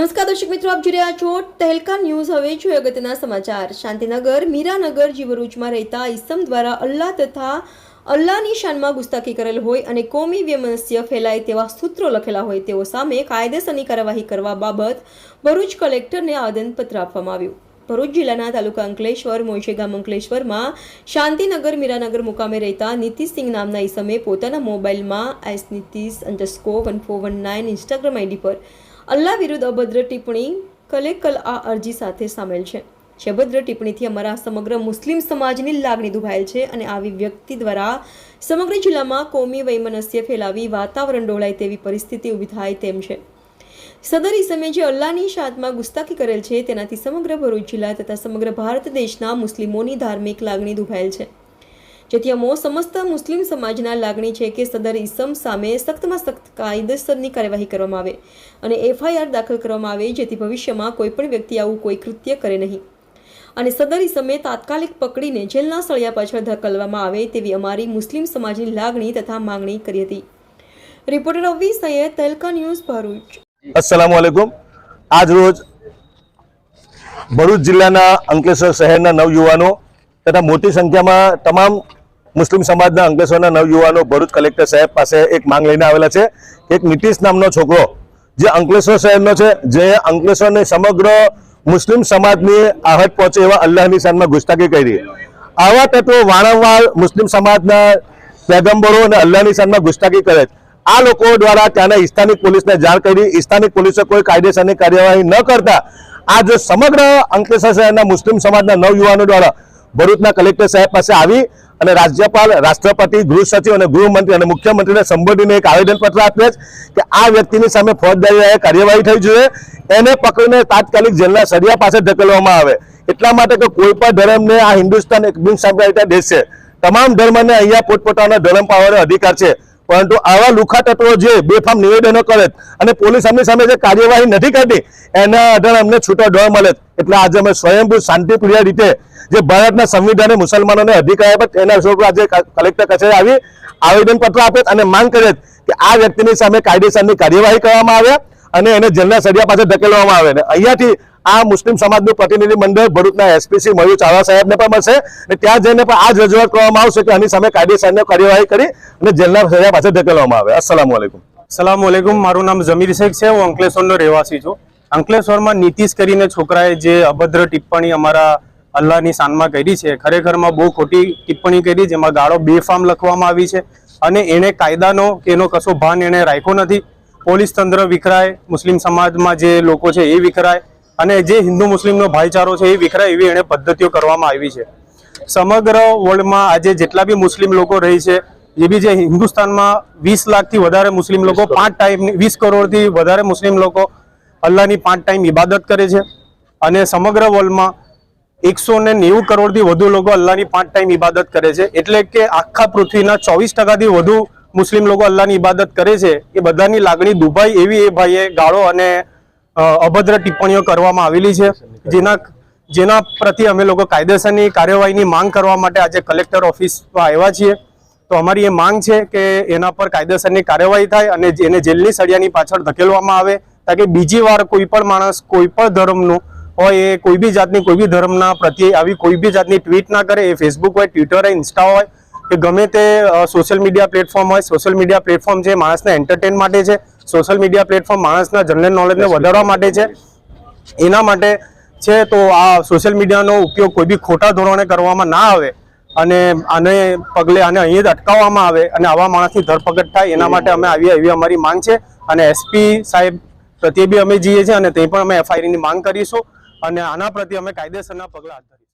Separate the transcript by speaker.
Speaker 1: નમસ્કાર દર્શક મિત્રો, આપ જોઈ રહ્યા છો તહેલકા ન્યૂઝ. હવે જોઈએ અગત્યના સમાચાર. શાંતિનગર, મીરાનગર જીવરૂચમાં રહેતા ઈસમ દ્વારા અલ્લાહ તથા અલ્લાહની શાનમાં ગુસ્તાખી કરેલ હોય અને કોમી વ્યમનસ્ય ફેલાય તેવા સૂત્રો લખેલા હોય તેઓ સામે કાયદેસરની કાર્યવાહી કરવા બાબત ભરૂચ કલેક્ટરને આવેદનપત્ર આપવામાં આવ્યું. ભરૂચ જિલ્લાના તાલુકા અંકલેશ્વર મોયશે ગામ અંકલેશ્વરમાં શાંતિનગર, મીરાનગર મુકામે રહેતા નીતિશસિંહ નામના ઈસમે પોતાના મોબાઈલમાં S Nitish underscore one four one nine Instagram ID પર અલ્લાહ વિરુદ્ધ અભદ્ર ટિપ્પણી કલેકલ આ અરજી સાથે સામેલ છે. જે અભદ્ર ટિપ્પણીથી અમારા સમગ્ર મુસ્લિમ સમાજની લાગણી દુભાયેલ છે અને આવી વ્યક્તિ દ્વારા સમગ્ર જિલ્લામાં કોમી વૈમનસ્ય ફેલાવી વાતાવરણ ડોળાય તેવી પરિસ્થિતિ ઊભી થાય તેમ છે. સદર ઇસમે જે અલ્લાહની શાદમાં ગુસ્તાખી કરેલ છે તેનાથી સમગ્ર ભરૂચ જિલ્લા તથા સમગ્ર ભારત દેશના મુસ્લિમોની ધાર્મિક લાગણી દુભાયેલ છે. જેથી અમો સમસ્ત મુસ્લિમ સમાજના લાગણી છે કે સદર ઇસમ સામે સખ્તમાં સખ્ત કાયદેસરની કાર્યવાહી કરવામાં આવે અને એફઆઈઆર દાખલ કરવામાં આવે જેથી ભવિષ્યમાં કોઈપણ વ્યક્તિ આવું કોઈ કૃત્ય કરે નહીં. અને સદર ઇસમે તાત્કાલિક પકડીને જેલના સળિયા પાછળ ધકલવામાં આવે તેવી અમારી મુસ્લિમ સમાજની લાગણી તથા માંગણી કરી હતી. રિપોર્ટર રવિ સૈયદ તલકા ન્યૂઝ ભરૂચ.
Speaker 2: અસલામ વાલેકુમ આજ રોજ ભરૂચ જિલ્લાના અંકલેશ્વર શહેરના નવયુવાનો તથા મોટી સંખ્યામાં તમામ મુસ્લિમ સમાજના અંકલેશ્વરના નવયુવાનો ભરૂચ કલેક્ટર સાહેબ પાસે એક માંગ લઈને આવેલા છે એક નીતિશ નામનો છોકરો, જે અંકલેશ્વર શહેરનો છે, જે અંકલેશ્વરને સમગ્ર મુસ્લિમ સમાજની આહત પહોંચે એવા અલ્લાહની શાનમાં ગુસ્તાકી કરી આવા તત્વો વારંવાર મુસ્લિમ સમાજના પેગમ્બરો અને અલ્લાહની શાનમાં ગુસ્તાકી કરે. આ લોકો દ્વારા ત્યાંના સ્થાનિક પોલીસને જાણ કરી સ્થાનિક પોલીસે કોઈ કાયદેસરની કાર્યવાહી ન કરતા, આ જો સમગ્ર અંકલેશ્વર શહેરના મુસ્લિમ સમાજના નવયુવાનો દ્વારા ભરૂચના કલેક્ટર સાહેબ પાસે આવી અને રાજ્યપાલ, રાષ્ટ્રપતિ, ગૃહ સચિવ અને ગૃહમંત્રી અને મુખ્યમંત્રીને સંબોધીને એક આવેદનપત્ર છે કે આ વ્યક્તિની સામે ફોજદારી કાર્યવાહી થઈ જોઈએ. એને પકડીને તાત્કાલિક જેલના સળિયા પાસે ધકેલવામાં આવે. એટલા માટે કે કોઈ પણ ધર્મને આ હિન્દુસ્તાન એક બિન દેશ છે. તમામ ધર્મને અહીંયા પોતપોતાના ધર્મ પાવાનો અધિકાર છે. પરંતુ આવા લુખા તત્વો જે બેફામ નિવેદનો કરે અને પોલીસ અમની સામે જે કાર્યવાહી નથી કરતી એના આધારે અમને છૂટો ડર મળે. એટલે આજે અમે સ્વયંભૂ શાંતિપ્રિય રીતે જે ભારતના સંવિધાને મુસલમાનોને અધિકાર આપ્યા છે, એના સ્વરૂપે આજે કલેક્ટર કચેરી આવી આવેદનપત્ર આપે અને માંગ કરે કે આ વ્યક્તિની સામે કાયદેસરની કાર્યવાહી કરવામાં આવે અને એને જેલના સળિયા પાસે ધકેલવામાં આવે અને અહીંયાથી આ મુસ્લિમ સમાજનું પ્રતિનિધિ મંડળ ભરૂચના એસપીસી મયુર ચાવડા સાહેબને પણ મળશે અને ત્યાં જઈને પણ આ જ રજૂઆત કરવામાં આવશે કે આની સામે કાયદેસરની કાર્યવાહી કરી અને જેલના સજા પાછળ ધકેલવામાં આવે. અસલામ વાલેકુમ
Speaker 3: સલામ વાલેકુમ મારું નામ જમીર શેખ છે. હું અંકલેશ્વરનો રહેવાસી છું. અંકલેશ્વરમાં નીતિશ કરીને છોકરાએ જે અભદ્ર ટિપ્પણી અમારા અલ્લાહની શાનમાં કરી છે, ખરેખરમાં બહુ ખોટી ટિપ્પણી કરી જેમાં ગાળો બેફામ લખવામાં આવી છે અને એને કાયદાનો કે એનો કશો ભાન એને રાખ્યો નથી. પોલીસ તંત્ર વિખરાય, મુસ્લિમ સમાજમાં જે લોકો છે એ વિખરાય અને જે હિન્દુ મુસ્લિમનો ભાઈચારો છે એ વિખરાય એવી એણે પદ્ધતિઓ કરવામાં આવી છે. સમગ્ર વર્લ્ડમાં આજે જેટલા બી મુસ્લિમ લોકો રહી છે એ બી જે હિન્દુસ્તાનમાં વીસ લાખથી વધારે મુસ્લિમ લોકો પાંચ ટાઈમ વીસ કરોડથી વધારે મુસ્લિમ લોકો અલ્લાહની પાંચ ટાઈમ ઇબાદત કરે છે અને સમગ્ર વર્લ્ડમાં એકસો ને નેવું કરોડથી વધુ લોકો અલ્લાહની પાંચ ટાઈમ ઇબાદત કરે છે. એટલે કે આખા પૃથ્વીના ચોવીસ ટકાથી વધુ મુસ્લિમ લોકો અલ્લાહની ઇબાદત કરે છે. એ બધાની લાગણી દુભાઈ એવી એ ભાઈએ ગાળો અને અભદ્ર ટિપ્પણીઓ કરવામાં આવેલી છે. જેના જેના પ્રતિ અમે લોકો કાયદેસરની કાર્યવાહીની માંગ કરવા માટે આજે કલેક્ટર ઓફિસમાં આવ્યા છીએ. તો અમારી એ માંગ છે કે એના પર કાયદેસરની કાર્યવાહી થાય અને એને જેલની સળિયાની પાછળ ધકેલવામાં આવે. તાકે બીજી વાર કોઈ પણ માણસ, કોઈ પણ ધર્મનું હોય, એ કોઈ બી જાતની, કોઈ બી ધર્મના પ્રત્યે આવી કોઈ બી જાતની ટ્વીટ ના કરે, એ ફેસબુક હોય ટ્વિટર હોય ઇન્સ્ટા હોય, કે ગમે તે સોશિયલ મીડિયા પ્લેટફોર્મ હોય સોશિયલ મીડિયા પ્લેટફોર્મ છે માણસને એન્ટરટેન માટે છે. સોશિયલ મીડિયા પ્લેટફોર્મ માણસના જનરલ નોલેજને વધારવા માટે છે. એના માટે છે તો આ સોશિયલ મીડિયાનો ઉપયોગ કોઈ બી ખોટા ધોરણે કરવામાં ના આવે અને આને પગલે આને અહીં જ અટકાવવામાં આવે અને આવા માણસની ધરપકડ થાય એના માટે અમે આવી એવી અમારી માંગ છે. અને એસપી સાહેબ પ્રત્યે બી અમે જઈએ છીએ અને તે પણ અમે એફઆઈઆરની માંગ કરીશું. અને આના પ્રત્યે અમે કાયદેસરના પગલાં હાથ ધરીશું.